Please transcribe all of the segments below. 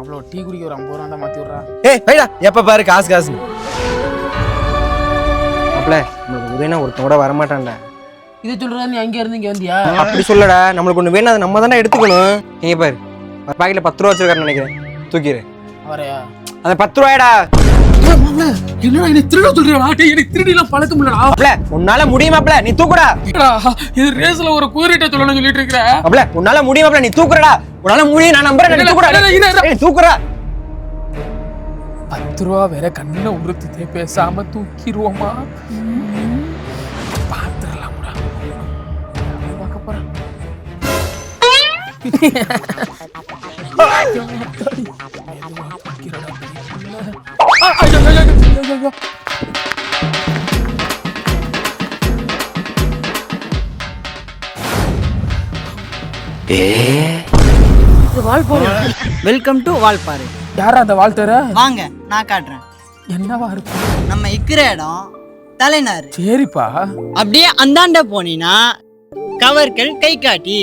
அவ்வளோ டீ குடிக்க ஒரு ஐம்பது ரூபா தான் மாற்றி விட்றா. ஏய் வைடா எப்ப பாரு காசு காசுன்னு. மாப்ள நம்மளுக்கு உதவினா ஒருத்தன் கூட வரமாட்டான்டா. இது சொல்கிறா நீ அங்கே இருந்து இங்கே வந்தியா? அப்படி சொல்லடா நம்மளுக்கு ஒண்ணு வேணும் அதை நம்ம தானே எடுத்துக்கணும். நீங்க பாரு பாக்கெட்ல பத்து ரூபா வச்சிருக்காருன்னு நினைக்கிறேன். தூக்கிடு அவரையா அந்த பத்து ரூபாயடா. என்னடா என்னை திருட சொல்றியா? டேய் எனக்கு திருடிலாம் பழக்கம் இல்லடா. மாப்ள உன்னால முடியுமாப்ல நீ தூக்குடா. இது ரேஸ்ல ஒரு குதிரைட்ட சொல்லணும்னு சொல்லிட்டு இருக்கிற. மாப்ள உன்னால முடியுமாப்ல நீ தூக்குறடா. உன்னால முடியும் நான் நம்புறேன். ஏய், தூக்குறா பத்து ரூபா வேற கண்ணில் உறுத்துதே பேசாம தூக்கிடுவோமா? பார்க்க போறேன். ஆ, ஐயோ, ஐயோ, ஐயோ, ஐயோ, ஐயோ. வெல்கம் டு வால்பாறை யாரா அந்த வாழ்த்தர வாங்க நான் காட்டுறேன். என்னவா இருக்கும் நம்ம இருக்கிற இடம் தலைநாறு சரிப்பா. அப்படியே அந்தாண்ட போனீங்கன்னா கவர்கள் கை காட்டி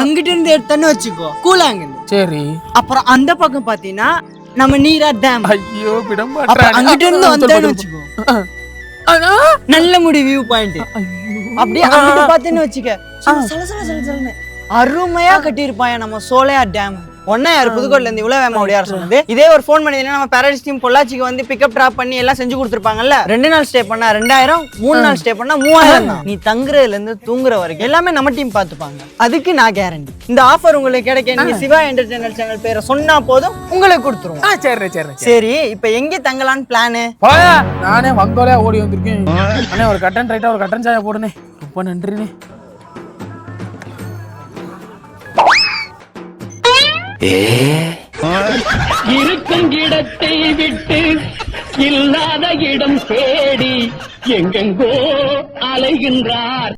அங்கிட்டு இருந்து எடுத்தோன்னு வச்சுக்கோ. கூழாங்கல். சரி. அப்புறம் அந்த பக்கம் பாத்தீங்கன்னா நம்ம நீரா டேம். ஐயோ விட அங்கிட்டு இருந்து வந்தேன்னு வச்சுக்கோ. நல்ல முடி வியூ பாயிண்ட் அப்படியே அங்கிட்டு பார்த்தேன்னு வச்சுக்க. சல சல சல சலன்னு அருமையா கட்டியிருப்பாங்க நம்ம சோலையார் டேம் ஒன்னா யார் புதுக்கோட்ல இருந்து இவ்வளவு வேமா ஓடியார் சொன்னது? இதே ஒரு ஃபோன் பண்ணிருந்தீங்கன்னா நம்ம பேரண்ட்ஸ் டீம் பொள்ளாச்சிக்கு வந்து பிக்கப் டிராப் பண்ணி எல்லாம் செஞ்சு கொடுத்துருப்பாங்கல்ல? ரெண்டு நாள் ஸ்டே பண்ணா ரெண்டாயிரம் மூணு நாள் ஸ்டே பண்ணா மூவாயிரம் தான். நீ தங்குறதுல இருந்து தூங்குற வரைக்கும் எல்லாமே நம்ம டீம் பார்த்துப்பாங்க. அதுக்கு நான் கேரண்டி இந்த ஆஃபர் உங்களுக்கு கிடைக்க நீங்க சிவா என்டர்டைன்மெண்ட் சேனல் பேரை சொன்னா போதும் உங்களுக்கு கொடுத்துருவோம். சரி சரி சரி. இப்போ எங்க தங்கலான்னு பிளானு நானே வந்தோலே ஓடி வந்திருக்கேன். ஒரு கட்டன் ரைட்டா ஒரு கட்டன் சாயா போடுனே. ரொம்ப நன்றிண்ணே. இருக்கும் இடத்தை விட்டு இல்லாத இடம் தேடி எங்கெங்கோ அலைகின்றார்.